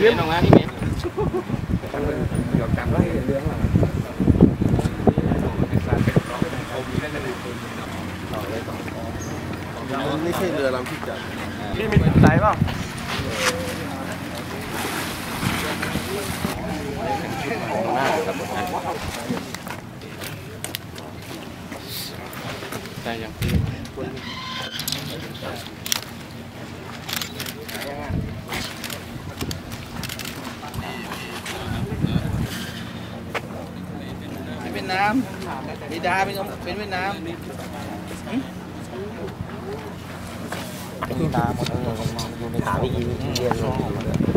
เรื่องของงานี่เมเกี่ยวกับว่เรืองอะไรไม่ใช่เรือลำที่จัดนี่มีสายเปล่าหน้าครับได้ยัง นเวียดนามบิดาเป็นเป็นเวียดนามตาหมดเลยอยู่ในขาพี่อีเรียนเลย